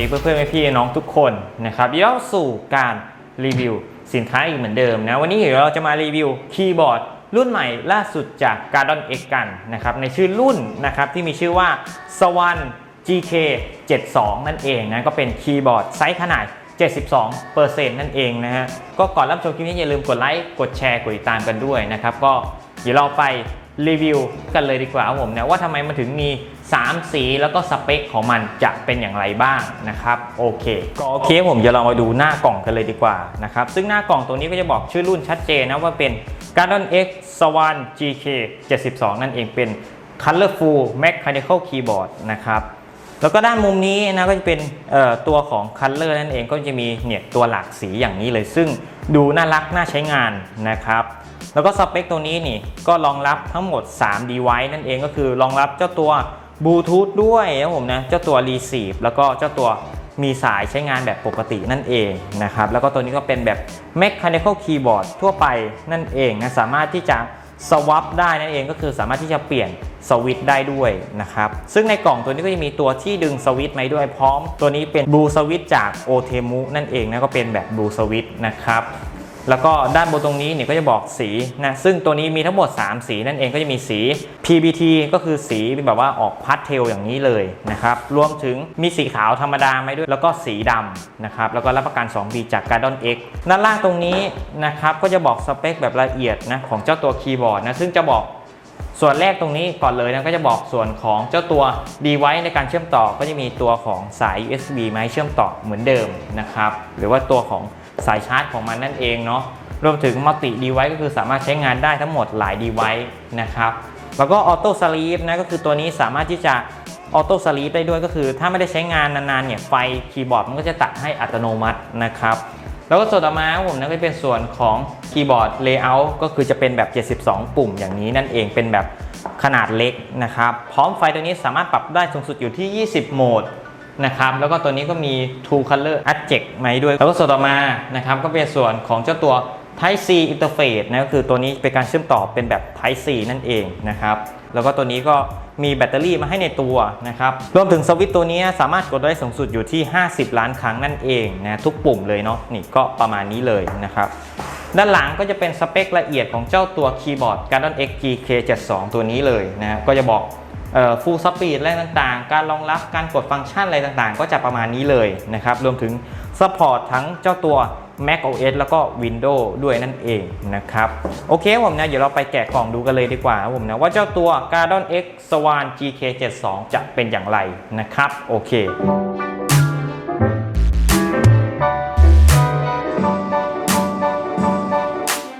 ดีเพื่อนๆพี่น้องทุกคนนะครับยวเราสู่การรีวิวสินค้าอีกเหมือนเดิมนะวันนี้เดี๋ยวเราจะมารีวิวคีย์บอร์ดรุ่นใหม่ล่าสุดจาก Gardon X กันนะครับในชื่อรุ่นนะครับที่มีชื่อว่า Swan GK 72นั่นเองนะก็เป็นคีย์บอร์ดไซส์ขนาด 72%นั่นเองนะฮะก็ก่อนรับชมคลิปนี้อย่าลืมกดไลค์กดแชร์กดติดตามกันด้วยนะครับก็เดี๋ยวเราไป รีวิวกันเลยดีกว่าผมนะว่าทำไมมันถึงมี 3 สีแล้วก็สเปคของมันจะเป็นอย่างไรบ้างนะครับโอเคก็โอเคผมเดี๋ยวเรามาดูหน้ากล่องกันเลยดีกว่านะครับซึ่งหน้ากล่องตัวนี้ก็จะบอกชื่อรุ่นชัดเจนนะว่าเป็น Gardon X Swan GK 72 นั่นเองเป็น Colorful Mechanical Keyboard นะครับแล้วก็ด้านมุมนี้นะก็จะเป็นตัวของ Color นั่นเองก็จะมีเนี่ยตัวหลากสีอย่างนี้เลย ซึ่งดูน่ารักน่าใช้งานนะครับ แล้วก็สเปคตัวนี้นี่ก็รองรับทั้งหมด 3 device นั่นเองก็คือรองรับเจ้าตัวบลูทูธด้วยนะผมนะเจ้าตัว receive แล้วก็เจ้าตัวมีสายใช้งานแบบปกตินั่นเองนะครับแล้วก็ตัวนี้ก็เป็นแบบ mechanical keyboard ทั่วไปนั่นเองนะสามารถที่จะสวับได้นั่นเองก็คือสามารถที่จะเปลี่ยนสวิตช์ได้ด้วยนะครับซึ่งในกล่องตัวนี้ก็จะมีตัวที่ดึงสวิตช์มาด้วยพร้อม ตัวนี้เป็นบลูสวิตช์จากโอเทมุนั่นเองนะก็เป็นแบบบลูสวิตช์นะครับ แล้วก็ด้านบนตรงนี้เนี่ยก็จะบอกสีนะซึ่งตัวนี้มีทั้งหมด 3 สีนั่นเองก็จะมีสี PBT ก็คือสีแบบว่าออกพาสเทลอย่างนี้เลยนะครับรวมถึงมีสีขาวธรรมดาไหมด้วย แล้วก็สีดำนะครับแล้วก็รับประกัน2ปีจาก Gardon X ด้านล่างตรงนี้นะครับก็จะบอกสเปคแบบละเอียดนะของเจ้าตัวคีย์บอร์ดนะซึ่งจะบอกส่วนแรกตรงนี้ก่อนเลยนะก็จะบอกส่วนของเจ้าตัว device ในการเชื่อมต่อก็จะมีตัวของสาย USB มาให้เชื่อมต่อเหมือนเดิมนะครับหรือว่าตัวของ สายชาร์จของมันนั่นเองเนาะรวมถึง multi device ก็คือสามารถใช้งานได้ทั้งหมดหลาย device นะครับแล้วก็ auto sleep นะก็คือตัวนี้สามารถที่จะ auto sleep ได้ด้วยก็คือ ถ้าไม่ได้ใช้งานนานๆเนี่ยไฟคีย์บอร์ดมันก็จะตัดให้อัตโนมัตินะครับแล้วก็ส่วนต่อมาครับผมนะก็เป็นส่วนของคีย์บอร์ด layout ก็คือจะเป็นแบบ 72 ปุ่มอย่างนี้นั่นเองเป็นแบบขนาดเล็กนะครับ พร้อมไฟตัวนี้สามารถปรับได้สูงสุดอยู่ที่ 20 โหมด นะครับแล้วก็ตัวนี้ก็มี True Color Adject มาให้ด้วย แล้วก็ส่วนต่อมานะครับก็เป็นส่วนของเจ้าตัว Type C Interface นะก็คือตัวนี้เป็นการเชื่อมต่อเป็นแบบ Type C นั่นเองนะครับแล้วก็ตัวนี้ก็มีแบตเตอรี่มาให้ในตัวนะครับรวมถึงสวิตช์ตัวนี้สามารถกดได้สูงสุดอยู่ที่ 50 ล้านครั้งนั่นเองนะทุกปุ่มเลยเนาะนี่ก็ประมาณนี้เลยนะครับด้านหลังก็จะเป็นสเปคละเอียดของเจ้าตัวคีย์บอร์ด Gardon X GK72 ตัวนี้เลยนะก็จะบอก ฟูลสปีดอะไรต่างๆ การรองรับการกดฟังก์ชันอะไรต่างๆ ก็จะประมาณนี้เลยนะครับ รวมถึงซัพพอร์ตทั้งเจ้าตัว Mac OS แล้วก็ Windows ด้วยนั่นเองนะครับ โอเคผมนะ เดี๋ยวเราไปแกะกล่องดูกันเลยดีกว่าผมนะ ว่าเจ้าตัว Gardon X Swan GK72 จะเป็นอย่างไรนะครับ โอเค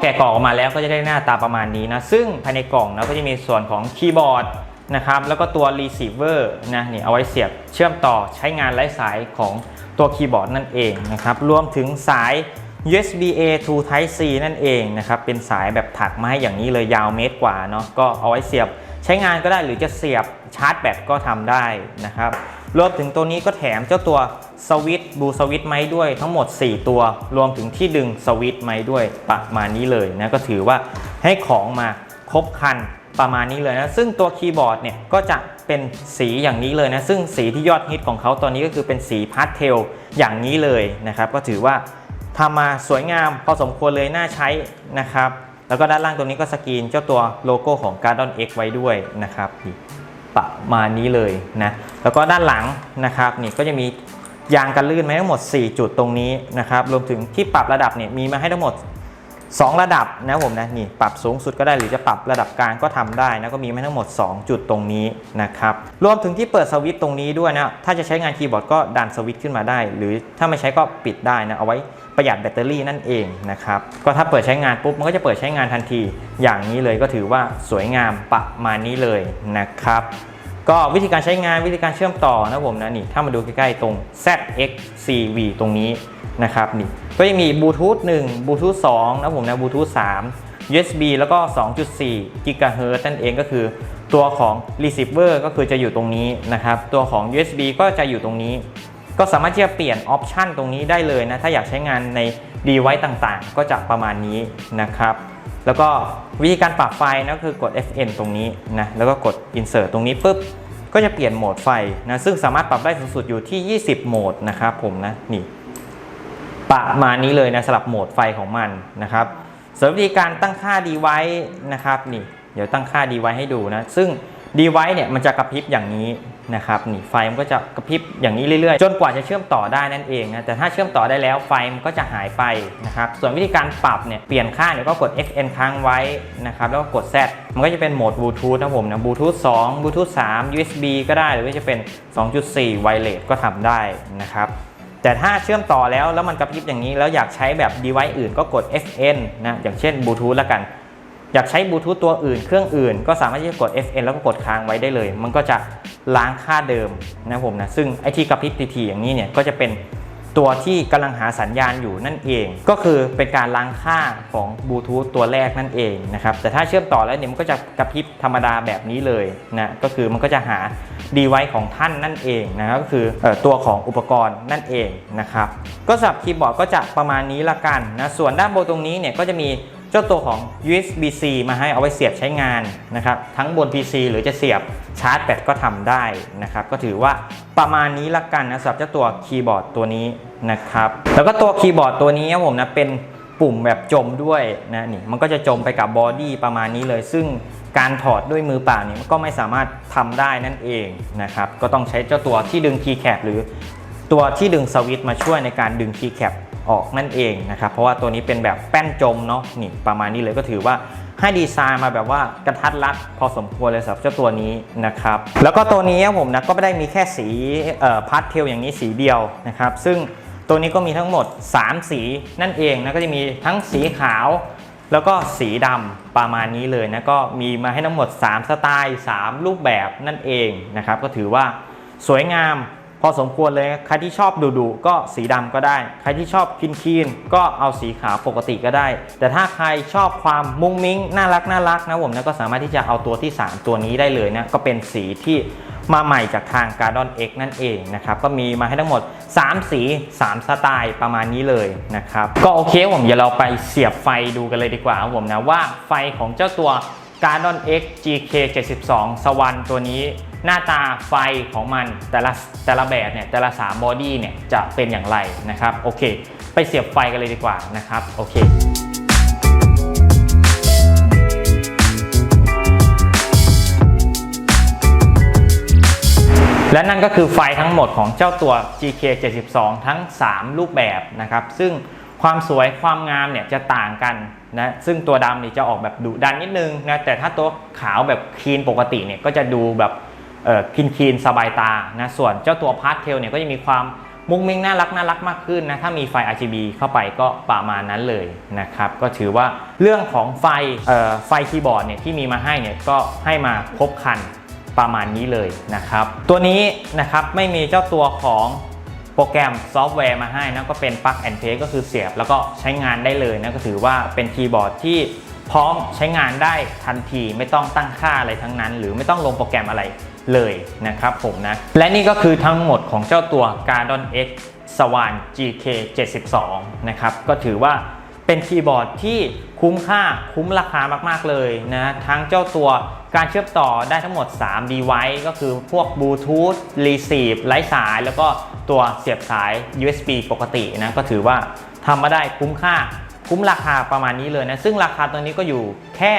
แกะกล่องออกมาแล้วก็จะได้หน้าตาประมาณนี้นะ ซึ่งภายในกล่องนะก็จะมีส่วนของคีย์บอร์ด นะครับแล้วก็ตัว receiver นะนี่เอาไว้เสียบเชื่อมต่อใช้งานไร้สายของตัวคีย์บอร์ดนั่นเองนะครับรวมถึงสาย USB A to Type C นั่นเองนะครับเป็นสายแบบถักมาให้อย่างนี้เลยยาวเมตรกว่าเนาะก็เอาไว้เสียบใช้งานก็ได้หรือจะเสียบชาร์จแบตก็ทำได้นะครับรวมถึงตัวนี้ก็แถมเจ้าตัวสวิตช์บูสวิตช์ไม้ด้วยทั้งหมด 4 ตัว รวมถึงที่ดึงสวิตช์ไม้ด้วยประมาณนี้เลยนะก็ถือว่าให้ของมาครบคัน ประมาณนี้เลยนะ ซึ่งตัวคีย์บอร์ดเนี่ยก็จะเป็นสีอย่างนี้เลยนะ ซึ่งสีที่ยอดฮิตของเขาตอนนี้ก็คือเป็นสีพาสเทลอย่างนี้เลยนะครับ ก็ถือว่าทำมาสวยงามพอสมควรเลยน่าใช้นะครับ แล้วก็ด้านล่างตรงนี้ก็สกรีนเจ้าตัวโลโก้ของ Gardon X ไว้ด้วยนะครับประมาณนี้เลยนะ แล้วก็ด้านหลังนะครับนี่ก็จะมียางกันลื่นมาให้ทั้งหมด 4 จุดตรงนี้นะครับ รวมถึงที่ปรับระดับเนี่ยมีมาให้ทั้งหมด 2 ระดับนะผมนะนี่ปรับสูงสุดก็ได้หรือจะปรับระดับกลางก็ทำได้นะก็มีมาทั้งหมด 2 จุดตรงนี้นะครับรวมถึงที่เปิดสวิตช์ตรงนี้ด้วยนะถ้าจะใช้งานคีย์บอร์ดก็ดันสวิตช์ขึ้นมาได้ หรือถ้าไม่ใช้ก็ปิดได้นะเอาไว้ประหยัดแบตเตอรี่นั่นเองนะครับก็ถ้าเปิดใช้งานปุ๊บมันก็จะเปิดใช้งานทันที อย่างนี้เลยก็ถือว่าสวยงามประมาณนี้เลยนะครับ ก็วิธีการใช้งานวิธีการเชื่อมต่อนะผมนะนี่ถ้ามาดูใกล้ๆตรง ZXCV ตรงนี้นะครับนี่ก็ยังมีบลูทูธ1บลูทูธ2นะผมนะบลูทูธ3 USB แล้วก็ 2.4 GHz นั่นเองก็คือตัวของ receiver ก็คือจะอยู่ตรงนี้นะครับ ตัวของ USB ก็จะอยู่ตรงนี้ ก็สามารถที่จะเปลี่ยนออปชันตรงนี้ได้เลยนะ ถ้าอยากใช้งานใน device ต่างๆ ก็จะประมาณนี้นะครับ แล้วก็วิธีการปรับไฟล์นะคือกด FN ตรงนี้นะแล้วก็กด insert ตรงนี้ปุ๊บก็จะเปลี่ยนโหมดไฟนะซึ่งสามารถปรับได้สูงสุดอยู่ที่ 20 โหมดนะครับผมนะนี่ประมาณนี้เลยนะสำหรับโหมดไฟของมันนะครับส่วนวิธีการตั้งค่าดีไว้นะครับนี่เดี๋ยวตั้งค่าดีไว้ให้ดูนะซึ่งดีไว้เนี่ยมันจะกระพริบอย่างนี้ นะครับนี่ไฟมันก็จะกระพริบอย่างนี้เรื่อยๆ จนกว่าจะเชื่อมต่อได้นั่นเองนะแต่ถ้าเชื่อมต่อได้แล้วไฟมันก็จะหายไปนะครับส่วนวิธีการปรับเนี่ยเปลี่ยนค่าเนี่ยวก็กด FN ค้างไว้นะครับแล้วก็กด Z มันก็จะเป็นโหมดบลูทูธนะผมนะบลูทูธ2บลูทูธ3 USB ก็ได้หรือว่าจะเป็น 2.4ไวเลสก็ทำได้นะครับแต่ถ้าเชื่อมต่อแล้วแล้วมันกระพริบอย่างนี้ แล้วอยากใช้แบบ device อื่นก็กด FN นะอย่างเช่นบลูทูธแล้วกันอยากใช้บลูทูธตัวอื่นเครื่องอื่น ก็สามารถที่จะกด FN แล้วก็กดค้างไว้ได้เลย มันก็จะ ล้างค่าเดิมนะผมนะซึ่งไอที่กระพริบทีๆอย่างนี้เนี่ยก็จะเป็นตัวที่กำลังหาสัญญาณอยู่นั่นเอง ก็คือเป็นการล้างค่าของบลูทูธตัวแรกนั่นเองนะครับแต่ถ้าเชื่อมต่อแล้วเนี่ยมันก็จะกระพริบธรรมดาแบบนี้เลยนะก็คือมันก็จะหาดีไว้ของท่านนั่นเองนะครับก็คือเอ่อตัวของอุปกรณ์นั่นเองนะครับก็สำหรับคีย์บอร์ดก็จะประมาณนี้ละกันนะส่วนด้านบนตรงนี้เนี่ยก็จะมี เจ้าตัวของ USB-C มาให้เอาไว้เสียบใช้งานนะครับทั้งบน PC หรือจะเสียบชาร์จแบตก็ทำได้นะครับก็ถือว่าประมาณนี้ละกันนะสำหรับเจ้าตัวคีย์บอร์ดตัวนี้นะครับแล้วก็ตัวคีย์บอร์ดตัวนี้ผมนะเป็นปุ่มแบบจมด้วยนะนี่มันก็จะจมไปกับบอดี้ประมาณนี้เลย ซึ่งการถอดด้วยมือเปล่านี่ก็ไม่สามารถทำได้นั่นเองนะครับก็ต้องใช้เจ้าตัวที่ดึงคีย์แคปหรือตัวที่ดึงสวิตช์มาช่วยในการดึงคีย์แคป ออกนั่นเองนะครับ เพราะว่าตัวนี้เป็นแบบแป้นจมเนาะนี่ประมาณนี้เลยก็ถือว่าให้ดีไซน์มาแบบว่ากระทัดรัดพอสมควรเลยสำหรับเจ้าตัวนี้นะครับ แล้วก็ตัวนี้ผมนะก็ไม่ได้มีแค่สีพาสเทลอย่างนี้สีเดียวนะครับ ซึ่งตัวนี้ก็มีทั้งหมด 3 สีนั่นเองนะก็จะมีทั้งสีขาว แล้วก็สีดำประมาณนี้เลยนะก็มีมาให้ทั้งหมด 3 สไตล์ 3 รูปแบบนั่นเองนะครับ ก็ถือว่าสวยงาม พอสมควรเลย ใครที่ชอบดุๆก็สีดำก็ได้ ใครที่ชอบคีนก็เอาสีขาวปกติก็ได้ แต่ถ้าใครชอบความมุ้งมิ้งน่ารักน่ารักนะผมนะก็สามารถที่จะเอาตัวที่ 3 ตัวนี้ได้เลยนะก็เป็นสีที่มาใหม่จากทาง Gardon X นั่นเองนะครับ ก็มีมาให้ทั้งหมด 3 สี 3 สไตล์ประมาณนี้เลยนะครับ ก็โอเคผมเดี๋ยวเราไปเสียบไฟดูกันเลยดีกว่าผมนะว่าไฟของเจ้าตัว Gardon X GK 72 สวรรค์ตัวนี้ หน้าตาไฟของมันแต่ละแต่ละแบบเนี่ยแต่ละ3บอดี้เนี่ยจะเป็นอย่างไรนะครับโอเค ไปเสียบไฟกันเลยดีกว่านะครับโอเคและนั่นก็คือไฟทั้งหมดของเจ้าตัว GK 72 ทั้ง 3 รูปแบบนะครับ ซึ่งความสวยความงามเนี่ยจะต่างกันนะ ซึ่งตัวดำนี่จะออกแบบดุดันนิดนึงนะ แต่ถ้าตัวขาวแบบคลีนปกติเนี่ยก็จะดูแบบ คลีนคีนสบายตานะส่วนเจ้าตัวพาร์ทเทลเนี่ยก็จะมีความมุ้งมิ้งน่ารักน่ารักมากขึ้นนะถ้ามีไฟ RGB เข้าไปก็ประมาณนั้นเลยนะครับก็ถือว่าเรื่องของไฟเอ่อไฟคีย์บอร์ดเนี่ยที่มีมาให้เนี่ยก็ให้มาครบคันประมาณนี้เลยนะครับตัวนี้นะครับไม่มีเจ้าตัวของโปรแกรมซอฟต์แวร์มาให้นะก็เป็น Plug and Play ก็คือเสียบแล้วก็ใช้งานได้เลยนะก็ถือว่าเป็นคีย์บอร์ดที่ พร้อมใช้งานได้ทันทีไม่ต้องตั้งค่าอะไรทั้งนั้น หรือไม่ต้องลงโปรแกรมอะไรเลยนะครับผมนะ และนี่ก็คือทั้งหมดของเจ้าตัว Gardon X Swan GK 72นะครับก็ถือว่าเป็นคีย์บอร์ดที่คุ้มค่าคุ้มราคามากๆเลยนะทั้งเจ้าตัวการเชื่อมต่อได้ทั้งหมด 3 device ก็คือพวกบลูทูธ receive ไร้สาย แล้วก็ตัวเสียบสาย USB ปกตินะก็ถือว่าทำมาได้คุ้มค่า คุ้มราคาประมาณนี้เลยนะ ซึ่งราคาตัวนี้ก็อยู่แค่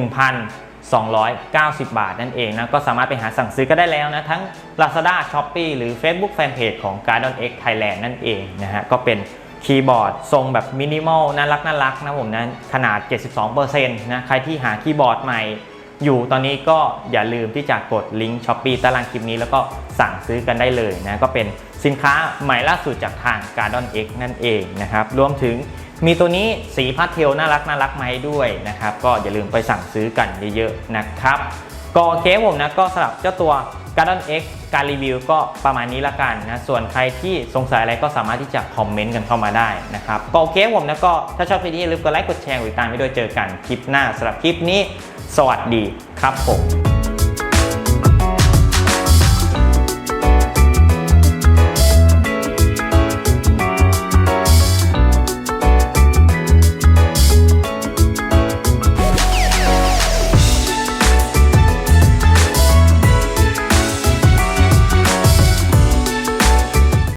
1,290 บาทนั่นเองนะ ก็สามารถไปหาสั่งซื้อก็ได้แล้วนะ ทั้ง Lazada Shopee หรือ Facebook Fanpage ของ Gardon X Thailand นั่นเองนะฮะ ก็เป็นคีย์บอร์ดทรงแบบมินิมอลน่ารักน่ารักนะผมนะขนาด 72%นะใครที่หาคีย์บอร์ดใหม่อยู่ตอนนี้ก็อย่าลืมที่จะกดลิงก์ช้อปปีตารางคลิปนี้แล้วก็สั่งซื้อกันได้เลยนะ ก็เป็นสินค้าใหม่ล่าสุดจากทาง Gardon X นั่นเองนะครับ รวมถึง มีตัวนี้สีพาสเทลน่ารักน่ารักมาให้ด้วยนะครับ ก็อย่าลืมไปสั่งซื้อกันเยอะๆนะครับก็โอเคผมนะก็สำหรับเจ้าตัว Gardon X การรีวิวก็ประมาณนี้ละกันนะส่วนใครที่สงสัยอะไรก็สามารถที่จะคอมเมนต์กันเข้ามาได้นะครับก็โอเคผมนะก็ถ้าชอบคลิปนี้อย่าลืมกดไลค์กดแชร์กดติดตามไปด้วยเจอกันคลิปหน้าสำหรับคลิปนี้ สวัสดีครับผม